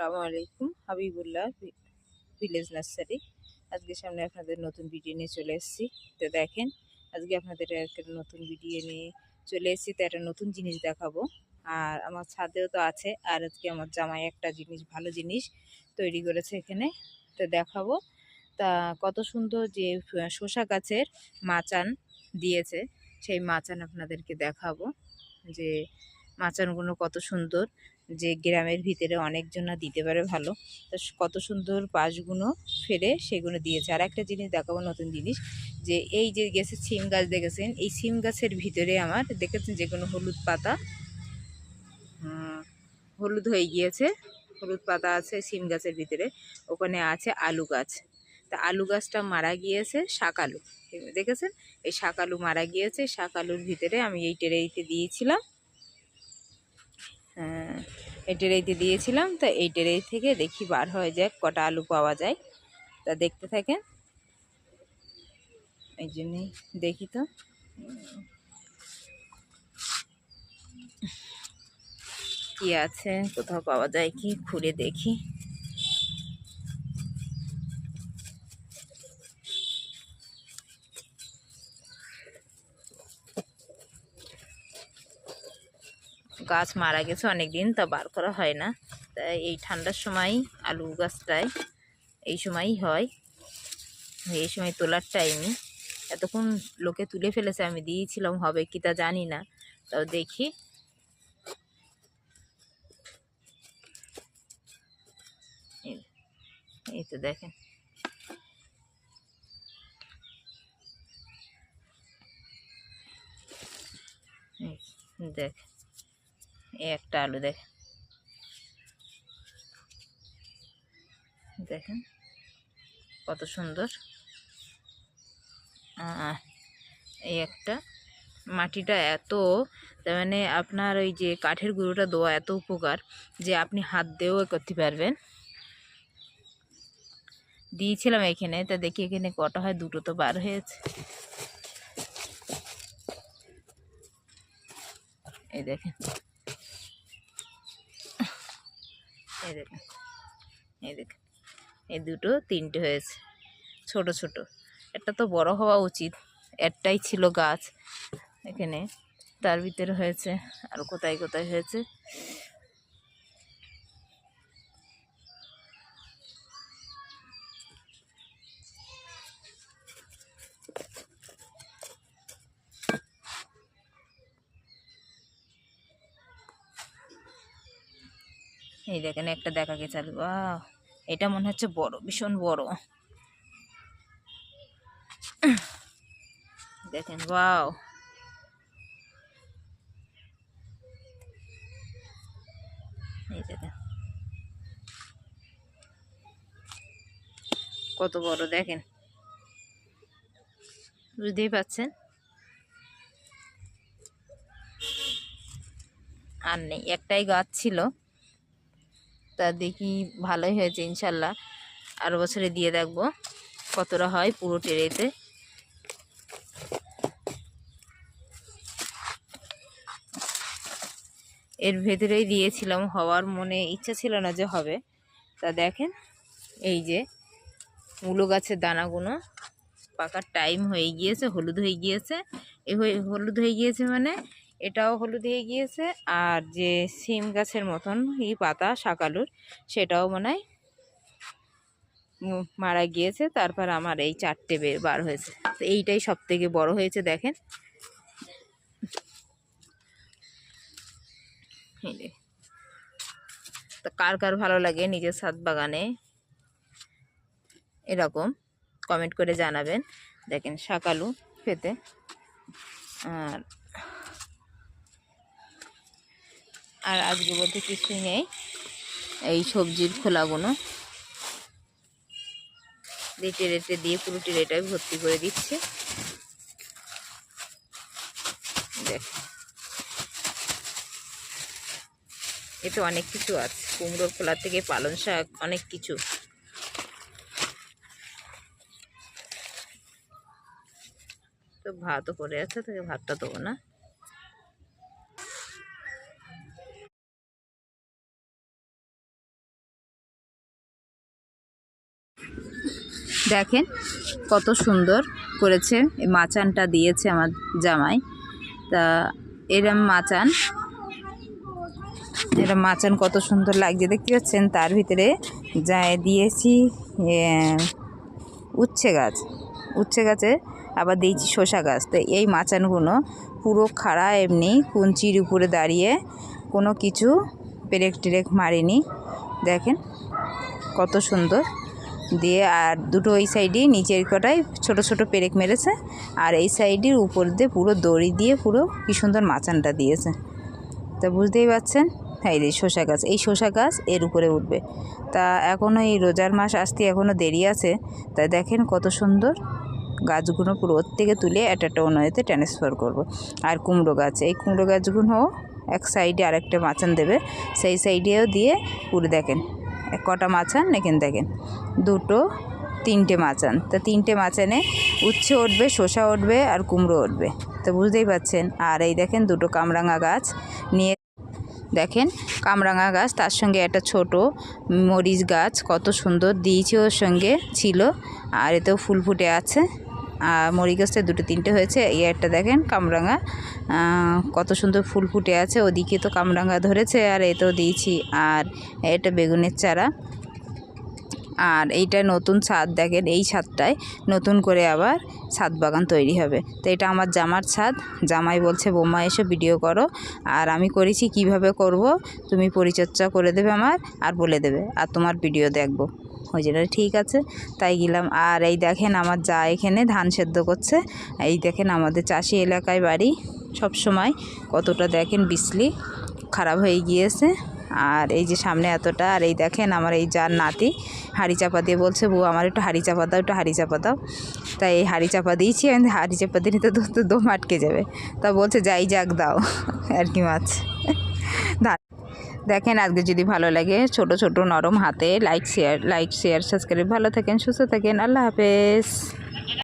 আসসালামু আলাইকুম, Habibullah village nursery আজকে সামনে আপনাদের নতুন ভিডিও নিয়ে চলে এসেছি। তো দেখেন, আজকে আপনাদের একটা নতুন ভিডিও নিয়ে চলে এসেছি, তো একটা নতুন জিনিস দেখাবো। আর আমার ছাদেও তো আছে, আর আজকে আমার জামাই একটা জিনিস, ভালো জিনিস তৈরি করেছে এখানে। তো দেখাবো। তা কত সুন্দর যে শসা গাছের মাচান দিয়েছে, সেই মাচান আপনাদেরকে দেখাবো। যে মাচানগুলো কত সুন্দর যে গ্রামের ভিতরে অনেকজনা দিতে পারে ভালো। তা কত সুন্দর পাশগুলো ফেলে সেগুলো দিয়েছে। আর একটা জিনিস দেখাবো নতুন জিনিস, যে এই যে গেছে সিম গাছ দেখেছেন? এই সিম গাছের ভিতরে আমার দেখেছেন যে কোনো হলুদ পাতা? হলুদ হয়ে গিয়েছে, হলুদ পাতা আছে সিম গাছের ভিতরে, ওখানে আছে আলু গাছ। তা আলু গাছটা মারা গিয়েছে শাকালু দেখেছেন? এই শাকালু মারা গিয়েছে শাকালুর ভিতরে আমি এই ট্রেইতে দিয়েছিলাম। এই ট্রেইতে দিয়েছিলাম, তো এই ট্রেই থেকে দেখি বার হয়ে যায়, কটা আলু পাওয়া যায়। তা দেখতে থাকেন। এই জন্যেই দেখি তো। কী কি আছে, কোথাও পাওয়া যায় কি, খুঁড়ে দেখি। গাছ মারা গেছে অনেক দিন তা বার করা হয় না। তাই এই ঠান্ডার সময় আলু গাছটায় এই সময়ই হয়। এই সময় তোলার টাইমই এতক্ষণ লোকে তুলে ফেলেছে, আমি দিয়েছিলাম, হবে কি তা জানি না। তাও দেখি। এই- তো দেখেন। দেখ একটা আলু দেখ দেখেন কত সুন্দর। এই একটা মাটিটা এত মানে আপনার ওই যে কাঠের গুঁড়োটা দেওয়া এত উপকার যে আপনি হাত দিয়েও করতে পারবেন। দিয়েছিলাম এখানে, তা দেখি এখানে কটা হয়, দুটো তো বার হয়েছে। এই দেখেন। এই দেখেন এই দুটো তিনটে হয়েছে, ছোট ছোট। একটা তো বড় হওয়া উচিত, একটাই ছিল গাছ এখানে, তার ভিতরে হয়েছে, আর কোথায় কোথায় হয়েছে? এই দেখেন, একটা দেখা গেছে বাহ এটা মনে হচ্ছে বড়, ভীষণ বড়। দেখেন দেখেন। কত বড়, দেখেন। বুঝতেই পাচ্ছেন আর নেই, একটাই গাছ ছিল। তা দেখি ভালোই হয়েছে ইনশাল্লাহ। আর বছরে দিয়ে দেখব কতটা হয় পুরো টেরেতে। এর ভেতরেই দিয়েছিলাম, হওয়ার মনে ইচ্ছা ছিল না যে হবে। তা দেখেন, এই যে মূলো গাছের দানাগুলো, পাকার টাইম হয়ে গিয়েছে, হলুদ হয়ে গিয়েছে। এ হয়ে, হলুদ হয়ে গিয়েছে মানে এটাও হলুদ হয়ে গিয়েছে। আর যে সিম গাছের মতন এই পাতা, শাকালুর, সেটাও মনে হয় মারা গিয়েছে। তারপর আমার এই চারটে বের বার হয়েছে। এইটাই সব থেকে বড় হয়েছে, দেখেন। তো কার কার ভালো লাগে নিজের ছাদ বাগানে? এরকম কমেন্ট করে জানাবেন। দেখেন শাকালু খেতে। আর আর আজকে বলতে কিছুই নেই। এই সবজির খোলাগুলো দিয়ে রেটে দিয়ে পুরো টেরেটাই ভর্তি করে দিচ্ছে। দেখ। এতে অনেক কিছু আছে। কুমড়োর খোলা থেকে পালং শাক, অনেক কিছু। তো ভাতও করে আছে, তাকে ভাতটা দেবো না। দেখেন কত সুন্দর করেছে এই মাচানটা দিয়েছে আমার জামাই। তা এরম মাচান এরম মাচান কত সুন্দর লাগছে, দেখতে পাচ্ছেন? তার ভিতরে যা দিয়েছি উচ্ছে গাছ, উচ্ছে গাছে আবার দিয়েছি শসা গাছ। তো এই মাচানগুলো পুরো খাড়া এমনি, কুঞ্চির উপরে দাঁড়িয়ে কোনো কিছু পেরেক টেরেক মারেনি। দেখেন কত সুন্দর। দিয়ে আর দুটো ওই সাইডে নিচের কটায় ছোট ছোট পেরেক মেরেছে আর এই সাইডের উপর দিয়ে পুরো দড়ি দিয়ে পুরো কি সুন্দর মাচানটা দিয়েছে। তা বুঝতেই পারছেন? হ্যাঁ এই যে শসা গাছ, এই শসা গাছ এর উপরে উঠবে। তা এখনও এই রোজার মাস আসতে এখনও দেরি আছে। তা দেখেন কত সুন্দর গাছগুলো পুরো ওর থেকে তুলে একটা একটা অন্যতে ট্রান্সফার করব। আর কুমড়ো গাছ, এই কুমড়ো গাছগুলো এক সাইডে আরেকটা মাচান দেবে। সেই সাইডেও দিয়ে পুরো দেখেন কটা মাচান এখানে দেখেন দুটো, তিনটে মাচান তা তিনটে মাচানে উচ্ছে উঠবে, শসা উঠবে আর কুমড়ো উঠবে। তো বুঝতেই পারছেন আর এই দেখেন দুটো কামরাঙা গাছ নিয়ে দেখেন, কামরাঙা গাছ, তার সঙ্গে একটা ছোট মরিচ গাছ কত সুন্দর দিয়েছে ওর সঙ্গে ছিল। আর এতেও ফুল ফুটে আছে। আর মরিচ গাছটা দুটো তিনটে হয়েছে। এই একটা দেখেন কামরাঙা। কত সুন্দর ফুল ফুটে আছে। ওদিকে তো কামরাঙা ধরেছে আর এতেও দিয়েছি। আর এটা বেগুনের চারা। আর এইটা নতুন ছাদ দেখেন, এই ছাদটায় নতুন করে আবার ছাদ বাগান তৈরি হবে। তো এটা আমার জামার ছাদ। জামাই বলছে, বোমা, এসে ভিডিও করো। আর আমি করেছি, কীভাবে করব? তুমি পরিচর্যা করে দেবে আমার আর বলে দেবে। আর তোমার ভিডিও দেখব। ওই জন্য ঠিক আছে, তাই গেলাম। আর এই দেখেন আমার যা এখানে ধান সেদ্ধ করছে, এই দেখেন আমাদের চাষি এলাকায় বাড়ি, সব সময় কতটা দেখেন বিজলি খারাপ হয়ে গিয়েছে। আর এই যে সামনে এতটা, আর এই দেখেন আমার এই যার নাতি হাঁড়ি চাপা দিয়ে বলছে, বউ, আমার একটু হাঁড়ি চাপা দাও, একটু হাঁড়ি চাপা দাও। তাই এই হাঁড়ি চাপা দিয়েছি, আমি হাঁড়ি চাপা দিলে তো দম আটকে যাবে। তা বলছে, যাই যাক, দাও। আর কি মাছ। দেখেন আজকে যদি ভালো লাগে, ছোট ছোট নরম হাতে like share like share subscribe ভালো থাকেন, সুস্থ থাকেন। আল্লাহ হাফেজ।